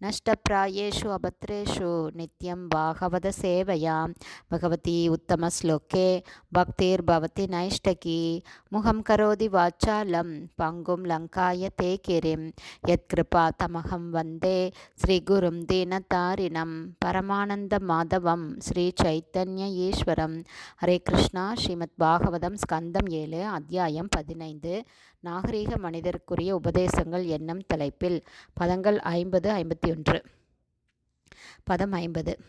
नष्टप्रायेषु अभद्रेषु नित्यं भागवतसेवया भगवती उत्तमश्लोके भक्तिर्भवति नैष्टकी मुखं करोति वाचालं पङ्गुं लङ्काय ते किरिं यत्कृपा तमहं वन्दे श्रीगुरुं दीनतारिणं परमानन्दमाधवं श्रीचैतन्य ईश्वरं ஹரே கிருஷ்ணா ஸ்ரீமத் பாகவதம் ஸ்கந்தம் ஏழு அத்தியாயம் பதினைந்து நாகரீக மனிதருக்குரிய உபதேசங்கள் என்னும் தலைப்பில் பதங்கள் ஐம்பது ஐம்பத்தி முப்பத்தியொன்று பதம் ஐம்பது.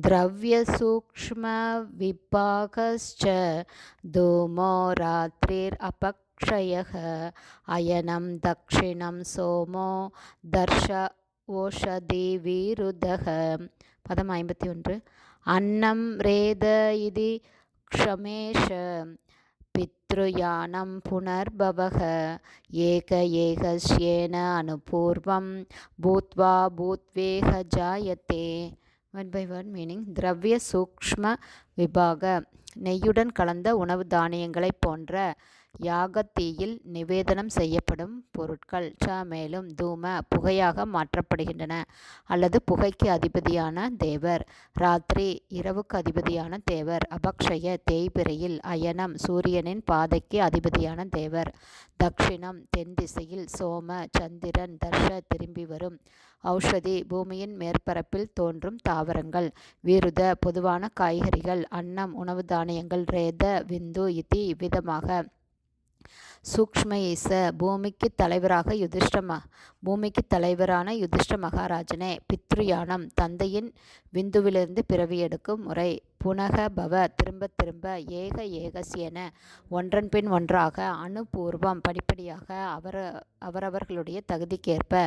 திரவியசூக்ம விபாகஸ்ச தூமோ ராத்திரிர் அபக்ஷய அயனம் தக்ஷிணம் சோமோ தர்ஷ ஓஷதி வீருதக. பதம் ஐம்பத்தி ஒன்று. அன்னம் ரேத இது க்ஷமேஷ पितृयानं पुनर्भवः एक एकस्येन अनुपूर्वं भूत्वा भूत्वेह जायते ஒன் பை ஒன் மீனிங் திரவிய சூக்ஷ்ம விபாக நெய்யுடன் கலந்த உணவு தானியங்களைப் போன்ற யாகத்தீயில் நிவேதனம் செய்யப்படும் பொருட்கள் ச மேலும் தூம புகையாக மாற்றப்படுகின்றன அல்லது புகைக்கு அதிபதியான தேவர். ராத்திரி இரவுக்கு அதிபதியான தேவர். அபக்ஷய தேய்பிரையில் அயனம் சூரியனின் பாதைக்கு அதிபதியான தேவர். தக்ஷிணம் தென் திசையில் சோம சந்திரன் தர்ஷ திரும்பி வரும். ஔஷதி பூமியின் மேற்பரப்பில் தோன்றும் தாவரங்கள். விருத பொதுவான காய்கறிகள் அன்னம் உணவு தானியங்கள் ரேத விந்து இத்தி இவ்விதமாக சூக்ஷ்ம ஈச பூமிக்கு தலைவராக யுதிஷ்டம பூமிக்கு தலைவரான யுதிஷ்ட மகாராஜனே பித்ருயானம் தந்தையின் விந்துவிலிருந்து பிறவி எடுக்கும் முறை. புனக பவ திரும்ப திரும்ப ஏக ஏகசியன ஒன்றன் பின் ஒன்றாக அணுபூர்வம் படிப்படியாக அவர அவரவர்களுடைய தகுதிக்கேற்ப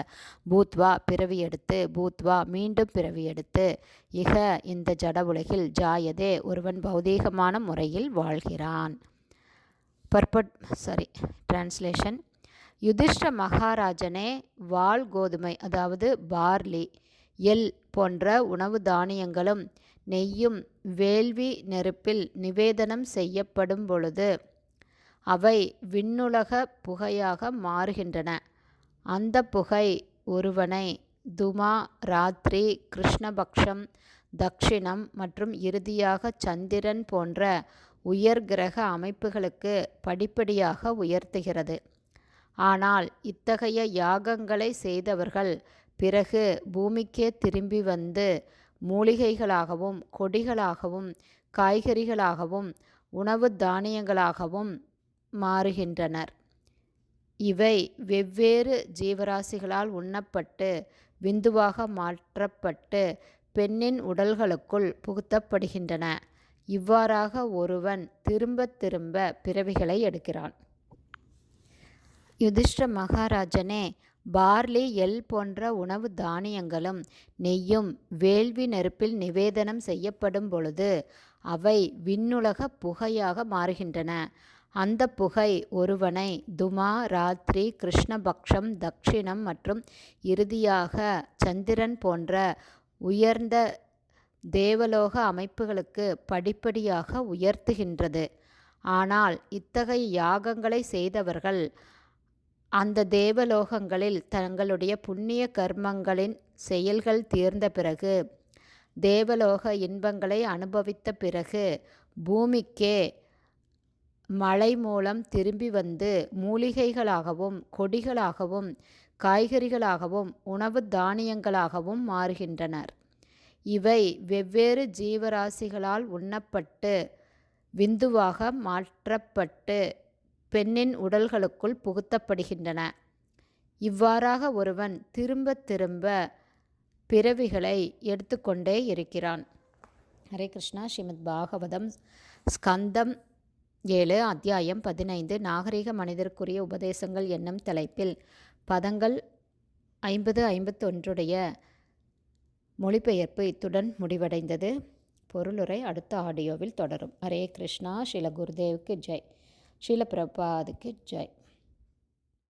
பூத்வா பிறவி எடுத்து பூத்வா மீண்டும் பிறவி எடுத்து இக இந்த ஜட உலகில் ஜாயதே ஒருவன் பௌதீகமான முறையில் வாழ்கிறான். பர்பட் சாரி டிரான்ஸ்லேஷன் யுதிஷ்ட மகாராஜனே வால் கோதுமை அதாவது பார்லி எல் போன்ற உணவு தானியங்களும் நெய்யும் வேள்வி நெருப்பில் நிவேதனம் செய்யப்படும் பொழுது அவை விண்ணுலக புகையாக மாறுகின்றன. அந்த புகை ஒருவனை துமா ராத்திரி கிருஷ்ணபக்ஷம் தக்ஷிணம் மற்றும் இறுதியாக சந்திரன் போன்ற உயர் கிரக அமைப்புகளுக்கு படிப்படியாக உயர்த்துகிறது. ஆனால் இத்தகைய யாகங்களை செய்தவர்கள் பிறகு பூமிக்கே திரும்பி வந்து மூலிகைகளாகவும் கொடிகளாகவும் காய்கறிகளாகவும் உணவு தானியங்களாகவும் மாறுகின்றனர். இவை வெவ்வேறு ஜீவராசிகளால் உண்ணப்பட்டு விந்துவாக மாற்றப்பட்டு பெண்ணின் உடல்களுக்குள் புகுத்தப்படுகின்றன. இவ்வாறாக ஒருவன் திரும்ப திரும்ப பிறவிகளை எடுக்கிறான். யுதிஷ்ட மகாராஜனே பார்லி எல் போன்ற உணவு தானியங்களும் நெய்யும் வேள்வி நெருப்பில் நிவேதனம் செய்யப்படும் பொழுது அவை விண்ணுலக புகையாக மாறுகின்றன. அந்த புகை ஒருவனை துமா ராத்திரி கிருஷ்ணபக்ஷம் தக்ஷிணம் மற்றும் இறுதியாக சந்திரன் போன்ற உயர்ந்த தேவலோக அமைப்புகளுக்கு படிப்படியாக உயர்த்துகின்றது. ஆனால் இத்தகைய யாகங்களை செய்தவர்கள் அந்த தேவலோகங்களில் தங்களுடைய புண்ணிய கர்மங்களின் செயல்கள் தீர்ந்த பிறகு தேவலோக இன்பங்களை அனுபவித்த பிறகு பூமிக்கே மழை மூலம் திரும்பி வந்து மூலிகைகளாகவும் கொடிகளாகவும் காய்கறிகளாகவும் உணவு தானியங்களாகவும் மாறுகின்றனர். இவை வெவ்வேறு ஜீவராசிகளால் உண்ணப்பட்டு விந்துவாக மாற்றப்பட்டு பெண்ணின் உடல்களுக்குள் புகுத்தப்படுகின்றன. இவ்வாறாக ஒருவன் திரும்ப திரும்ப பிறவிகளை எடுத்துக்கொண்டே இருக்கிறான். ஹரே கிருஷ்ணா. ஸ்ரீமத் பாகவதம் ஸ்கந்தம் ஏழு அத்தியாயம் பதினைந்து. நாகரிக மனிதருக்குரிய உபதேசங்கள் என்னும் தலைப்பில் பதங்கள் ஐம்பது ஐம்பத்தொன்றுடைய மொழிபெயர்ப்பு இத்துடன் முடிவடைந்தது. பொருளுரை அடுத்த ஆடியோவில் தொடரும். ஹரே கிருஷ்ணா. ஸ்ரீல குருதேவுக்கு ஜெய். ஸ்ரீல பிரபாதுக்கு ஜெய்.